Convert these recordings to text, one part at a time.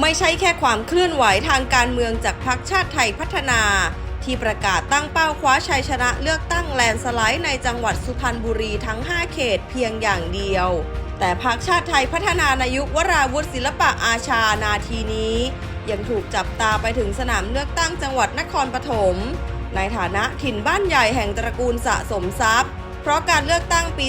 ไม่ใช่แค่ความเคลื่อนไหวทางการเมืองจากพรรคชาติไทยพัฒนา ที่ประกาศตั้งเป้าคว้าชัยชนะเลือกตั้งแลนสไลด์ในจังหวัดสุพรรณบุรีทั้ง 5 เขตเพียงอย่างเดียว แต่พรรคชาติไทยพัฒนาในยุวราวุธศิลปะอาชานาทีนี้ ยังถูกจับตาไปถึงสนามเลือกตั้งจังหวัดนครปฐมในฐานะถิ่นบ้านใหญ่แห่งตระกูลสะสมทรัพย์ เพราะการเลือกตั้งปี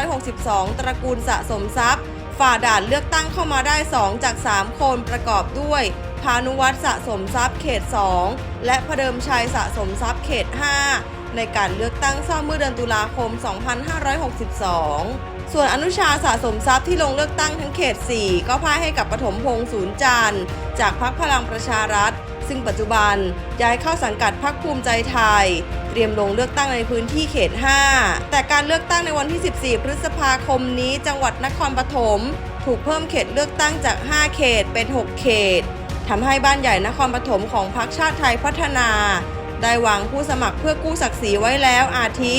2562 ตระกูลสะสมทรัพย์ ฝ่าด่านเลือกตั้งเข้ามาได้ 2 จาก 3 คนประกอบด้วย พานุวัฒน์สะสมทรัพย์เขต 2 และพเดิมชัยสะสมทรัพย์เขต 5 ในการเลือกตั้งซ่อมเมื่อเดือนตุลาคม 2562ส่วนอนุชาสะสมทรัพย์ที่ลงเลือกตั้งทั้งเขต 4 ก็พ่ายให้กับปฐมพงษ์ศูนย์จันทร์จากพรรคพลังประชารัฐ ซึ่งปัจจุบันย้ายเข้าสังกัดพรรคภูมิใจไทย เตรียมลงเลือกตั้งในพื้นที่เขต 5 แต่การเลือกตั้งในวันที่ 14 พฤษภาคมนี้จังหวัดนครปฐมถูกเพิ่มเขตเลือกตั้งจาก 5 เขตเป็น 6 เขตทำให้บ้านใหญ่นครปฐมของพรรคชาติไทยพัฒนา ได้วางผู้สมัครเพื่อกู้ศักดิ์ศรีไว้แล้วอาทิ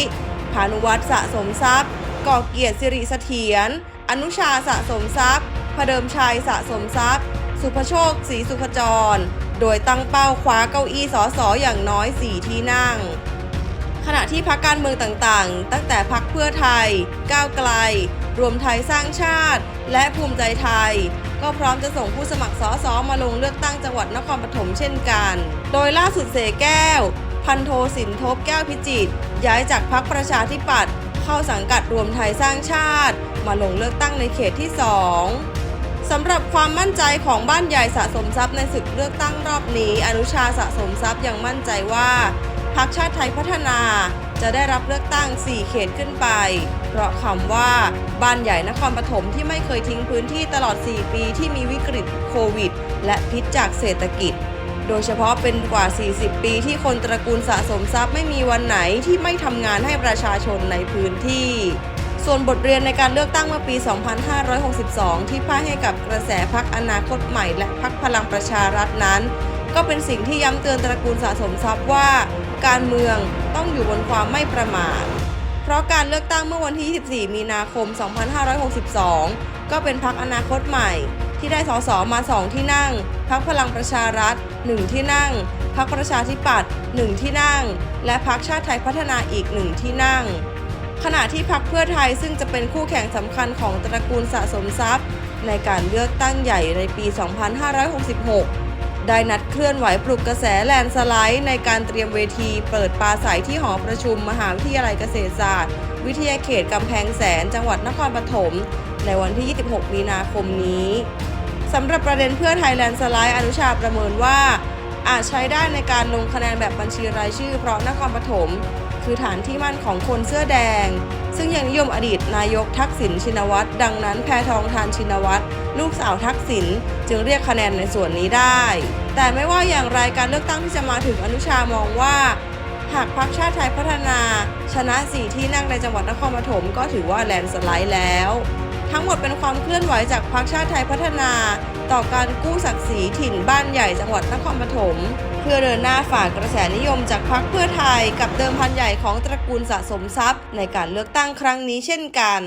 พานุวัฒน์สะสมทรัพย์ก่อเกียรติสิริเสถียรอนุชาสะสมทรัพย์พเดิมชัยสะสมทรัพย์ สุภโชคศรีสุขจร โดยตั้งเป้าคว้าเก้าอี้สอสออย่างน้อย 4 ที่นั่ง ขณะที่พักการเมืองต่างๆ ตั้งแต่พักเพื่อไทย ก้าวไกล รวมไทยสร้างชาติ และภูมิใจไทย ก็พร้อมจะส่งผู้สมัครสอสอมาลงเลือกตั้งจังหวัดนครปฐมเช่นกัน โดยล่าสุดเสแก้ว พันโทสินทบแก้วพิจิตรย้ายจากพักประชาธิปัตย์เข้าสังกัดรวมไทยสร้างชาติ มาลงเลือกตั้งในเขตที่ 2สำหรับความมั่นใจของบ้านใหญ่สะสมทรัพย์ในศึกเลือกตั้งรอบนี้ อนุชาสะสมทรัพย์ยังมั่นใจว่า พรรคชาติไทยพัฒนาจะได้รับเลือกตั้ง 4 เขตขึ้นไป เพราะคำว่าบ้านใหญ่นครปฐมที่ไม่เคยทิ้งพื้นที่ตลอด 4 ปีที่มีวิกฤตโควิด และพิษจากเศรษฐกิจ โดยเฉพาะเป็นกว่า 40 ปีที่คนตระกูลสะสมทรัพย์ไม่มีวันไหนที่ไม่ทำงานให้ประชาชนในพื้นที่ ส่วนบทเรียนในการเลือกตั้งเมื่อปี 2562 ที่พ่ายให้กับกระแสพักอนาคตใหม่ และพักพลังประชารัฐนั้น ก็เป็นสิ่งที่ย้ำเตือนตระกูลสะสมทรัพย์ว่า การเมืองต้องอยู่บนความไม่ประมาท เพราะการเลือกตั้งเมื่อวันที่ 24 มีนาคม 2562 ก็เป็นพักอนาคตใหม่ ที่ได้สสมา 2 ที่นั่ง พักพลังประชารัฐ 1 ที่นั่ง พักประชาธิปัตย์ 1 ที่นั่ง และพักชาติไทยพัฒนาอีก 1 ที่นั่ง ขณะที่พักเพื่อไทยซึ่งจะเป็นคู่แข่งสำคัญของตระกูลสะสมทรัพย์ ในการเลือกตั้งใหญ่ในปี 2566 ได้นัดเคลื่อนไหวปลุกกระแสแลนสไลด์ในการเตรียมเวทีเปิดปราศัยที่หอประชุมมหาวิทยาลัยเกษตรศาสตร์ วิทยาเขตกำแพงแสนจังหวัดนครปฐมในวันที่ 26 มีนาคมนี้สำหรับประเด็นเพื่อไทยแลนสไลด์อนุชาประเมินว่า อาจใช้ได้ในการลงคะแนนแบบบัญชีรายชื่อ เพราะนครปฐม คือฐานที่มั่นของคนเสื้อแดง ซึ่งยังนิยมอดีตนายกทักษิณชินวัตรดังนั้นแพทองทานชินวัตรลูกสาวทักษิณจึงเรียกคะแนนในส่วนนี้ได้ แต่ไม่ว่าอย่างไรการเลือกตั้งที่จะมาถึงอนุชามองว่า หากพรรคชาติไทยพัฒนา ชนะ 4 ที่นั่งในจังหวัดนครปฐมก็ถือว่าแลนด์สไลด์แล้ว ทั้งหมดเป็นความเคลื่อนไหวจากพรรคชาติไทยพัฒนา ต่อการกู้ศักดิ์ศรีถิ่นบ้านใหญ่จังหวัดนครปฐมเพื่อเดินหน้าฝ่ากระแสนิยมจากพรรคเพื่อไทย กับเดิมพันใหญ่ของตระกูลสะสมทรัพย์ ในการเลือกตั้งครั้งนี้เช่นกัน